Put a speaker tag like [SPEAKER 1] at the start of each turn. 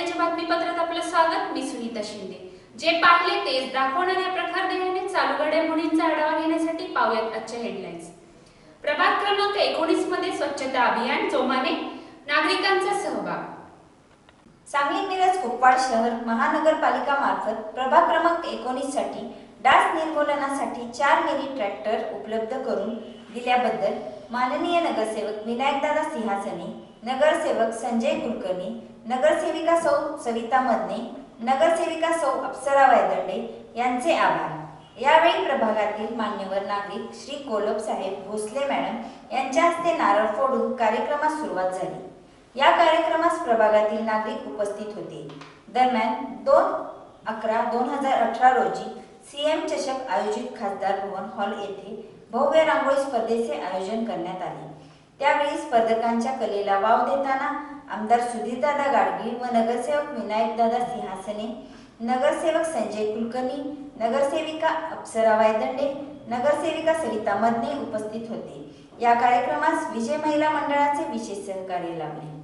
[SPEAKER 1] मीडियाच्या बातमीपत्रात आपलं स्वागत. मी सुनीता शिंदे. जे पाहिले तेच दाखवणाऱ्या प्रखर देहाने चालू घडामोडींचा आढावा घेण्यासाठी पाहूयात आजच्या हेडलाईन्स प्रभाग क्रमांक एकोणीसमध्ये स्वच्छता अभियान जोमाने नागरिकांचा सहभाग.
[SPEAKER 2] सांगली मिरज कुपवाड शहर महानगरपालिका मार्फत प्रभाग क्रमांक एकोणीससाठी डास निर्मूलनासाठी चार मेरी ट्रॅक्टर उपलब्ध करून दिल्याबद्दल माननीय नगरसेवक विनायकदादा सिंहासने नगरसेवक संजय कुलकर्णी नगरसेविका सौ सविता मदने नगरसेविका सौ अप्सरा वायदंडे यांचे आभार. यावेळी प्रभागातील मान्यवर नागरिक श्री कोलप साहेब भोसले मॅडम यांच्या हस्ते नारळ फोडून कार्यक्रमास सुरुवात झाली. या कार्यक्रमास प्रभागातील नागरिक उपस्थित होते. दरम्यान दोन अकरा दोन हजार अठरा रोजी सीएम चषक आयोजित खासदार भवन हॉल येथे भव्य रांगोळी स्पर्धेचे आयोजन करण्यात आले. त्यावेळी स्पर्धकांच्या कलेला वाव देताना आमदार सुधीरदादा गाडगीळ व नगरसेवक विनायकदादा सिंहासने नगरसेवक संजय कुलकर्णी नगरसेविका अप्सरा वायदंडे नगरसेविका सविता मदने उपस्थित होते. या कार्यक्रमास विजय महिला मंडळाचे विशेष सहकार्य लाभले.